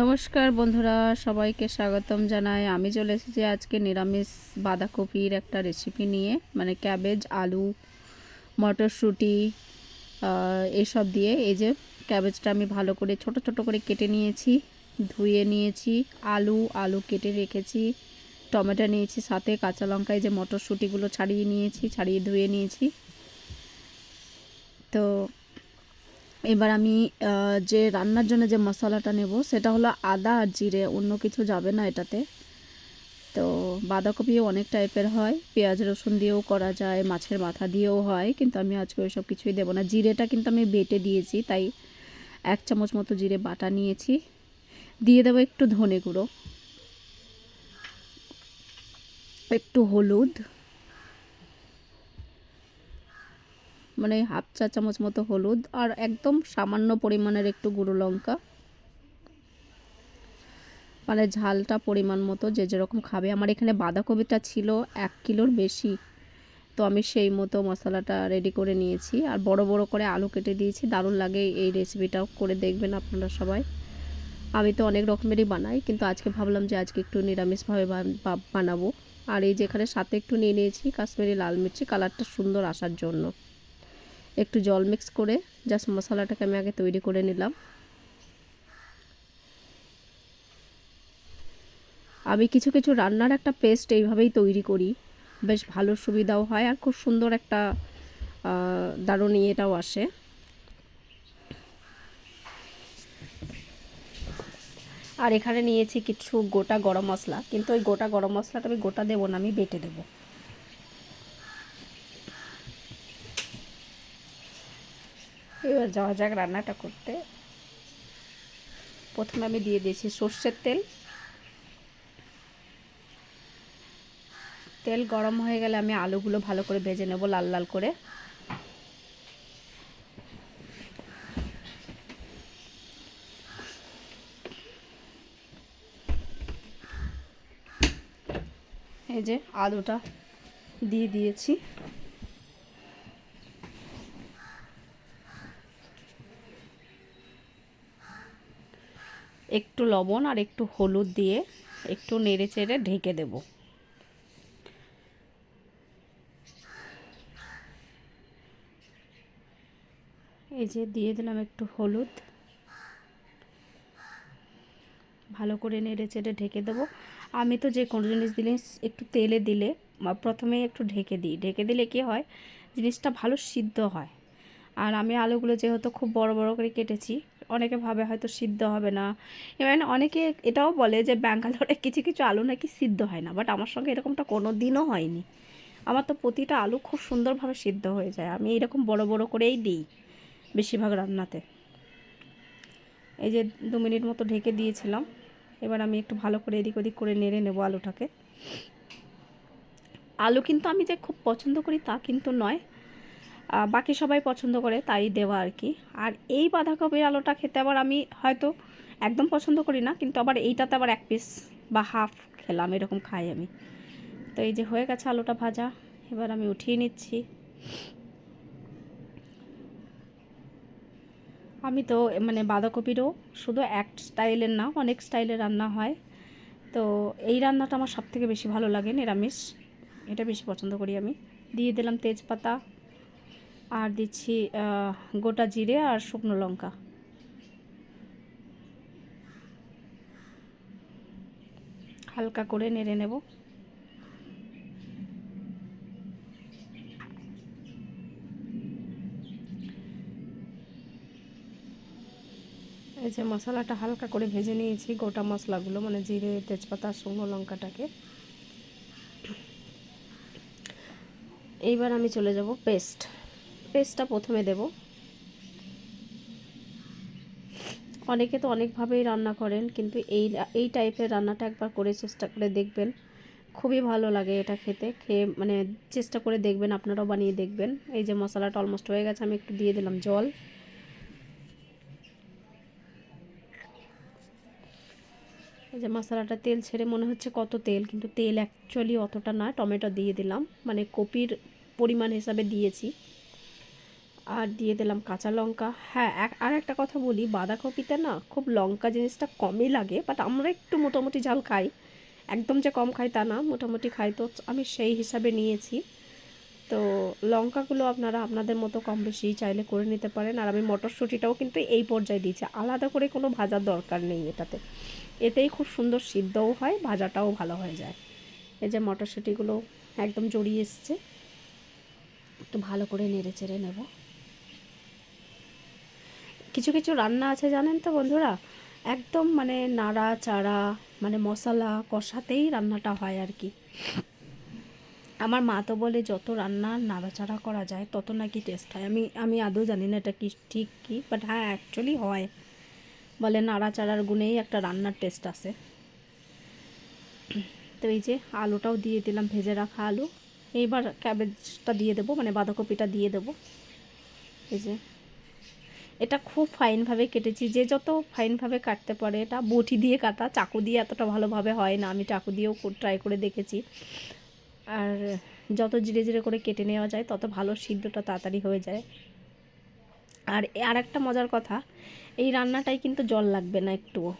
নমস্কার বন্ধুরা সবাইকে স্বাগতম জানাই। আমি চলে এসেছি আজকে নিরামিষ বাঁধাকপির একটা রেসিপি নিয়ে মানে ক্যাবেজ আলু মটরশুঁটি আহ, এইসব দিয়ে। এই যে ক্যাবেজটা আমি ভালো করে ছোট ছোট করে কেটে নিয়েছি ধুয়ে নিয়েছি আলু আলু কেটে রেখেছি টমেটো নিয়েছি সাথে কাঁচা লঙ্কা এই যে মটরশুঁটিগুলো ছাড়িয়ে নিয়েছি ছাড়িয়ে ধুয়ে নিয়েছি। তো এবার আমি যে রান্নার জন্য যে মশলাটা নেব, সেটা হলো আদা আর জিরে, অন্য কিছু যাবে না এটাতে। তো বাঁধাকপিও অনেক টাইপের হয়, পেঁয়াজ, রসুন দিয়েও করা যায়, মাছের মাথা দিয়েও হয়, কিন্তু আমি আজকে ওই সব কিছুই দেবো না। জিরেটা কিন্তু আমি বেটে দিয়েছি, তাই এক চামচ মতো জিরে বাটা নিয়েছি। দিয়ে দেবো একটু ধনে গুঁড়ো, একটু হলুদ। মানে হাফ চা চামচ মতো হলুদ আর একদম সামান্য পরিমাণের একটু গুঁড়ো লঙ্কা। মানে ঝালটা পরিমাণ মতো যে যেরকম খাবে। আমার এখানে বাঁধাকপিটা ছিল এক কিলোর বেশি। তো আমি সেই মতো মশলাটা রেডি করে নিয়েছি। আর বড় বড় করে আলু কেটে দিয়েছি। দারুণ লাগে এই রেসিপিটাও করে দেখবেন আপনারা সবাই। আমি তো অনেক রকমেরই বানাই, কিন্তু আজকে ভাবলাম যে আজকে একটু নিরামিষভাবে বানাবো। আর এই যেখানে সাথে একটু নিয়ে নিয়েছি কাশ্মীরি লাল মির্চি, কালারটা সুন্দর আসার জন্য। একটু জল মিক্স করে জাস্ট মশলাটাকে আমি আগে তৈরি করে নিলাম। আমি কিছু কিছু রান্নার একটা পেস্ট এইভাবেই তৈরি করি। বেশ ভালো সুবিধাও হয় আর খুব সুন্দর একটা দারুণ ইয়েটাও আসে। আর এখানে নিয়েছি কিছু গোটা গরম মশলা, কিন্তু ওই গোটা গরম মশলাটা আমি গোটা দেবো না, আমি বেটে দেবো। এবার যাওয়া যাক রান্নাটা করতে। প্রথমে আমি দিয়ে দিয়েছি সর্ষের তেল। তেল গরম হয়ে গেলে আমি আলুগুলো ভালো করে ভেজে নেব লাল লাল করে। এই যে আলুটা দিয়ে দিয়েছি। একটু লবণ আর একটু হলুদ দিয়ে একটু নেড়ে চেড়ে ঢেকে দেব। এই যে দিয়ে দিলাম একটু হলুদ। ভালো করে নেড়ে চেড়ে ঢেকে দেবো। আমি তো যে কোনো জিনিস দিলে একটু তেলে দিলে প্রথমে একটু ঢেকে দিই। ঢেকে দিলে কি হয়? জিনিসটা ভালো সিদ্ধ হয়। আর আমি আলুগুলো যেহেতু খুব বড় বড় করে কেটেছি অনেকে ভাবে হয়তো সিদ্ধ হবে না। এবার অনেকে এটাও বলে যে ব্যাঙ্গালোরে কিছু কিছু আলু নাকি সিদ্ধ হয় না বাট আমার সঙ্গে এরকমটা কোনো দিনও হয়নি। আমার তো প্রতিটা আলু খুব সুন্দরভাবে সিদ্ধ হয়ে যায়, আমি এরকম বড় বড় করেই দিই বেশিরভাগ রান্নাতে। এই যে দু মিনিট মতো ঢেকে দিয়েছিলাম, এবার আমি একটু ভালো করে এদিক ওদিক করে নেড়ে নেব আলুটাকে। আলু কিন্তু আমি যে খুব পছন্দ করি তা কিন্তু নয় বাকি সবাই পছন্দ করে, তাই দেওয়া আর কি। আর এই বাঁধাকপির আলুটা খেতে আবার আমি হয়তো একদম পছন্দ করি না, কিন্তু আবার এইটাতে আবার এক পিস বা হাফ খেলাম, এরকম খাই আমি। তো এই যে হয়ে গেছে আলুটা ভাজা, এবার আমি উঠিয়ে নিচ্ছি। আমি তো মানে বাঁধাকপিরও শুধু এক স্টাইলের না, অনেক স্টাইলের রান্না হয়। তো এই রান্নাটা আমার সব থেকে বেশি ভালো লাগে, নিরামিষ। এটা বেশি পছন্দ করি আমি। দিয়ে দিলাম তেজপাতা। আর দিচ্ছি গোটা জিরে আর শুকনো লঙ্কা। হালকা করে নেড়ে নেব। এই যে মশলাটা হালকা করে ভেজে নিয়েছি, গোটা মশলাগুলো মানে জিরে, তেজপাতা, শুকনো লঙ্কাটাকে। এইবার আমি চলে যাব পেস্ট। পেস্টটা প্রথমে দেব। অনেকে তো অনেকভাবেই রান্না করেন, কিন্তু এই এই টাইপের রান্নাটা একবার করে চেষ্টা করে দেখবেন। খুবই ভালো লাগে এটা খেতে। খেয়ে মানে চেষ্টা করে দেখবেন, আপনারাও বানিয়ে দেখবেন। এই যে মশলাটা অলমোস্ট হয়ে গেছে, আমি একটু দিয়ে দিলাম জল। এই যে মশলাটা তেল ছেড়ে মনে হচ্ছে কত তেল, কিন্তু তেল অ্যাকচুয়ালি অতটা না, টমেটো দিয়ে দিলাম। মানে কপির পরিমাণ হিসাবে দিয়েছি। আর দিয়ে দিলাম কাঁচা লঙ্কা। হ্যাঁ এক, আর একটা কথা বলি, বাঁধাকপিতে না খুব লঙ্কা জিনিসটা কমই লাগে বাট আমরা একটু মোটামুটি ঝাল খাই। একদম যে কম খাই তা না, মোটামুটি খাই তো আমি সেই হিসাবে নিয়েছি। তো লঙ্কাগুলো আপনারা আপনাদের মতো কম বেশি চাইলে করে নিতে পারেন, আর আমি মটরশুঁটিটাও কিন্তু এই পর্যায়ে দিয়েছি। আলাদা করে কোনো ভাজার দরকার নেই এটাতে। এতেই খুব সুন্দর সিদ্ধও হয়, ভাজাটাও ভালো হয়ে যায়। এই যে মটরশুঁটিগুলো একদম জড়িয়ে এসছে, একটু ভালো করে নেড়ে চেড়ে নেব। কিছু কিছু রান্না আছে জানেন তো বন্ধুরা? একদম মানে নাড়া, চাড়া মানে মশলা কষাতেই রান্নাটা হয় আর কি। আমার মা তো বলে, যত রান্না নাড়াচাড়া করা যায়, তত নাকি টেস্ট হয়। আমি আমি আদৌ জানি না এটা কি, ঠিক কি? বাট হ্যাঁ অ্যাকচুয়ালি হয়। বলে নাড়াচাড়ার গুণেই একটা রান্নার টেস্ট আসে তো এই যে আলুটাও দিয়ে দিলাম, ভেজে রাখা আলু। এইবার ক্যাবেজটা দিয়ে দেবো মানে বাঁধাকপিটা দিয়ে দেবো। এই যে এটা খুব ফাইনভাবে কেটেছি। যে যত ফাইনভাবে কাটতে পারে, এটা বটি দিয়ে কাটা, চাকু দিয়ে এতটা ভালোভাবে হয় না, আমি চাকু দিয়েও ট্রাই করে দেখেছি। আর যত জিরে জিরে করে কেটে নেওয়া যায়, তত ভালো সিদ্ধটা তাড়াতাড়ি হয়ে যায়। আর আর একটা মজার কথা, এই রান্নাটাই কিন্তু জল লাগবে না একটুও।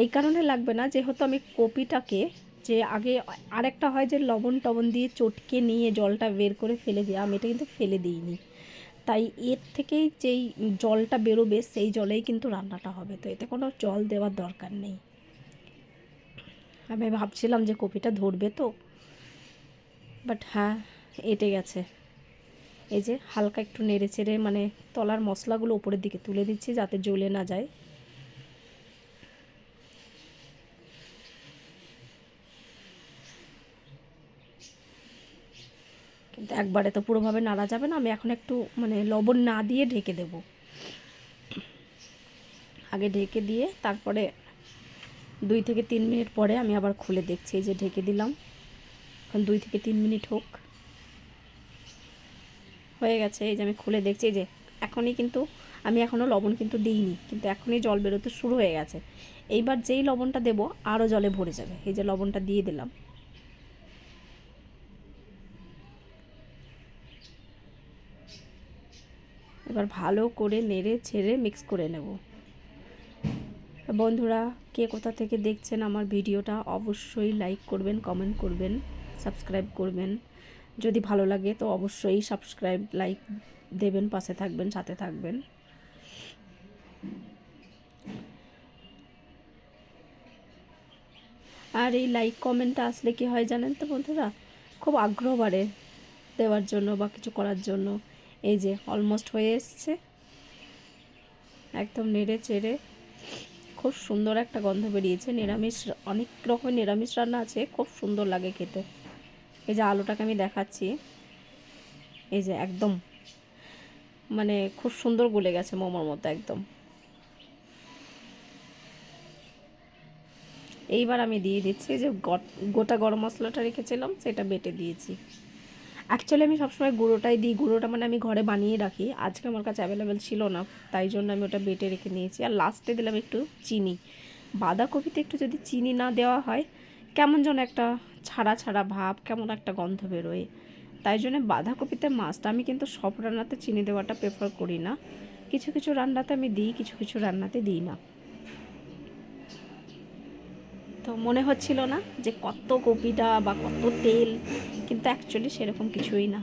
এই কারণে লাগবে না, যেহেতু আমি কপিটাকে যে আগে আরেকটা হয় যে লবণ টবণ দিয়ে চটকে নিয়ে জলটা বের করে ফেলে দিই আমি এটা কিন্তু ফেলে দিইনি। তাই এর থেকেই যেই জলটা বেরোবে সেই জলেই কিন্তু রান্নাটা হবে। তো এতে কোনো জল দেওয়ার দরকার নেই। আমি ভাবছিলাম যে কপিটা ধরবে তো। বাট হ্যাঁ এটে গেছে। এই যে হালকা একটু নেড়ে চেড়ে মানে তলার মশলাগুলো উপরের দিকে তুলে দিচ্ছি যাতে জ্বলে না যায় কিন্তু একবারে তো পুরোভাবে নাড়া যাবে না, আমি এখন একটু মানে লবণ না দিয়ে ঢেকে দেব। আগে ঢেকে দিয়ে তারপরে দুই থেকে তিন মিনিট পরে আমি আবার খুলে দেখছি, এই যে ঢেকে দিলাম। এখন দুই থেকে তিন মিনিট হোক। হয়ে গেছে, এই যে আমি খুলে দেখছি, এই যে এখনই কিন্তু আমি এখনও লবণ কিন্তু দিইনি, কিন্তু এখনই জল বেরোতে শুরু হয়ে গেছে। এইবার যেই লবণটা দেবো আরও জলে ভরে যাবে, এই যে লবণটা দিয়ে দিলাম। এবার ভালো করে নেড়ে ছেড়ে মিক্স করে নেব। বন্ধুরা, কে কোথা থেকে দেখছেন আমার ভিডিওটা অবশ্যই লাইক করবেন কমেন্ট করবেন সাবস্ক্রাইব করবেন। যদি ভালো লাগে তো অবশ্যই সাবস্ক্রাইব লাইক দেবেন, পাশে থাকবেন, সাথে থাকবেন। আর এই লাইক কমেন্টটা আসলে কি হয় জানেন তো বন্ধুরা? খুব আগ্রহ বাড়ে দেওয়ার জন্য বা কিছু করার জন্য। এই যে অলমোস্ট হয়ে এসছে। একদম নেড়ে চেড়ে খুব সুন্দর একটা গন্ধ বেরিয়েছে। নিরামিষ, অনেক রকমের নিরামিষ রান্না আছে, খুব সুন্দর লাগে খেতে। এই যে আলুটাকে আমি দেখাচ্ছি। এই যে একদম মানে খুব সুন্দর গলে গেছে মোমোর মতো একদম। এইবার আমি দিয়ে দিচ্ছি যে গোটা গরম মশলাটা রেখেছিলাম, সেটা বেটে দিয়েছি। অ্যাকচুয়ালি আমি সবসময় গুঁড়োটাই দিই। গুঁড়োটা মানে আমি ঘরে বানিয়ে রাখি। আজকে আমার কাছে অ্যাভেলেবেল ছিল না, তাই জন্য আমি ওটা বেটে রেখে নিয়েছি। আর লাস্টে দিলাম একটু চিনি। বাঁধাকপিতে একটু যদি চিনি না দেওয়া হয়, কেমন যেন একটা ছাড়া ছাড়া ভাব, কেমন একটা গন্ধ বেরোয়। তাই জন্য বাঁধাকপিতে মাছটা আমি কিন্তু সব রান্নাতে চিনি দেওয়াটা প্রেফার করি না। কিছু কিছু রান্নাতে আমি দিই, কিছু কিছু রান্নাতে দিই না। তো মনে হচ্ছিল না যে কত কপিটা বা কত তেল কিন্তু অ্যাকচুয়ালি সেরকম কিছুই না।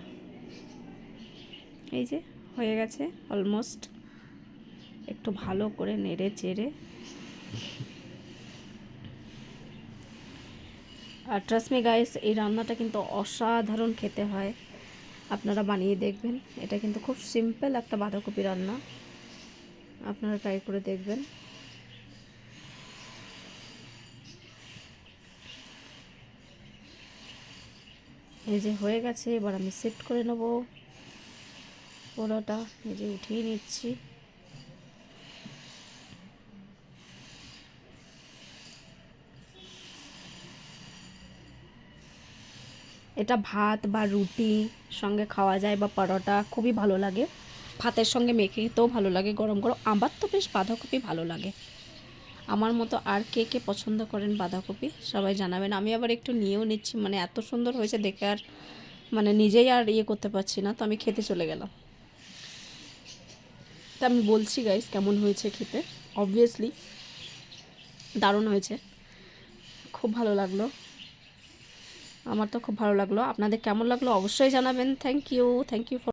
এই যে, হয়ে গেছে অলমোস্ট একটু ভালো করে নেড়ে চেড়ে। আর ট্রাস্টমি গাইস এই রান্নাটা কিন্তু অসাধারণ খেতে হয়। আপনারা বানিয়ে দেখবেন। এটা কিন্তু খুব সিম্পল একটা বাঁধাকপি রান্না। আপনারা ট্রাই করে দেখবেন। এই যে হয়ে গেছে, এবার আমি সেট করে নেব। পোলোটা এই যে উঠিয়ে নিচ্ছি। এটা ভাত বা রুটি সঙ্গে খাওয়া যায় বা পরোটা খুবই ভালো লাগে। ভাতের সঙ্গে মেখে খেতেও ভালো লাগে, গরম গরম। আমার তো বেশ বাঁধাকপি ভালো লাগে। আমার মতো আর কে কে পছন্দ করেন বাঁধাকপি? সবাই জানাবেন। আমি আবার একটু নিয়েও নিচ্ছি মানে এত সুন্দর হয়েছে দেখে আর মানে নিজেই আর ইয়ে করতে পারছি না, তো আমি খেতে চলে গেলাম। তা আমি বলছি গাইস কেমন হয়েছে খেতে? অবভিয়াসলি দারুণ হয়েছে। খুব ভালো লাগল। আমার তো খুব ভালো লাগল। আপনাদের কেমন লাগল অবশ্যই জানাবেন। Thank you thank you